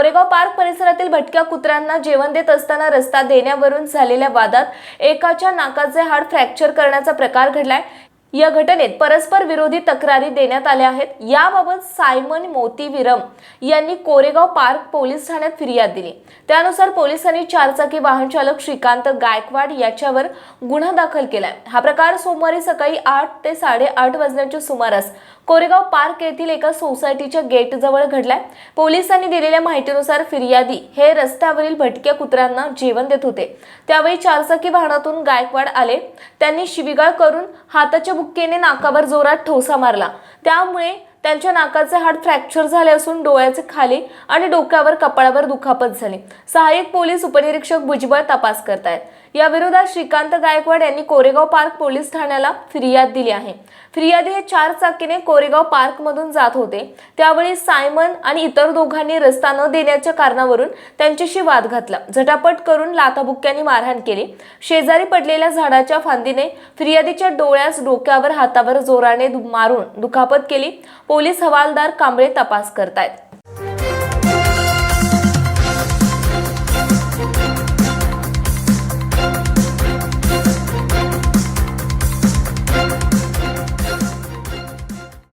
Koregaon park परिसरातील भटक्या कुत्र्यांना जेवण देत असताना रस्ता देण्यावरून झालेल्या वादात एकाच्या नाकाचे हाड फ्रॅक्चर करण्याचा प्रकार घडलाय. या घटनेत परस्पर विरोधी तक्रारी देण्यात आल्या आहेत. याबाबत सायमन मोतीविरम यांनी कोरेगाव पार्क पोलीस ठाण्यात फिर्याद दिली. त्यानुसार पोलिसांनी चारचाकी वाहन चालक श्रीकांत गायकवाड याच्यावर गुन्हा दाखल केलाय. हा प्रकार सोमवारी सकाळी आठ ते साडेआठ वाजण्याच्या सुमारास कोरेगाव पार्क येथील एका सोसायटीच्या गेटजवळ घडलाय. पोलिसांनी दिलेल्या माहितीनुसार फिर्यादी हे रस्त्यावरील भटक्या कुत्र्यांना जेवण देत होते. त्यावेळी चारचाकी वाहनातून गायकवाड आले. त्यांनी शिवीगाळ करून हाताच्या बुक्केने नाकावर जोरात ठोसा मारला. त्यामुळे त्यांच्या नाकाचे हाड फ्रॅक्चर झाले असून डोळ्याचे खाली आणि डोक्यावर कपाळावर दुखापत झाली. सहाय्यक पोलीस उपनिरीक्षक भुजबळ तपास करतायत. या विरोधात श्रीकांत गायकवाड यांनी कोरेगाव पार्क पोलीस ठाण्याला फिर्याद दिली आहे. फिर्यादी हे चार चाकीने कोरेगाव पार्क मधून जात होते. त्यावेळी सायमन आणि इतर दोघांनी रस्ता न देण्याच्या कारणावरून त्यांच्याशी वाद घातला. झटापट करून लाथाबुक्क्यांनी मारहाण केली. शेजारी पडलेल्या झाडाच्या फांदीने फिर्यादीच्या डोळ्यास डोक्यावर हातावर जोराने दु- मारून दुखापत केली. पोलीस हवालदार कांबळे तपास करतायत.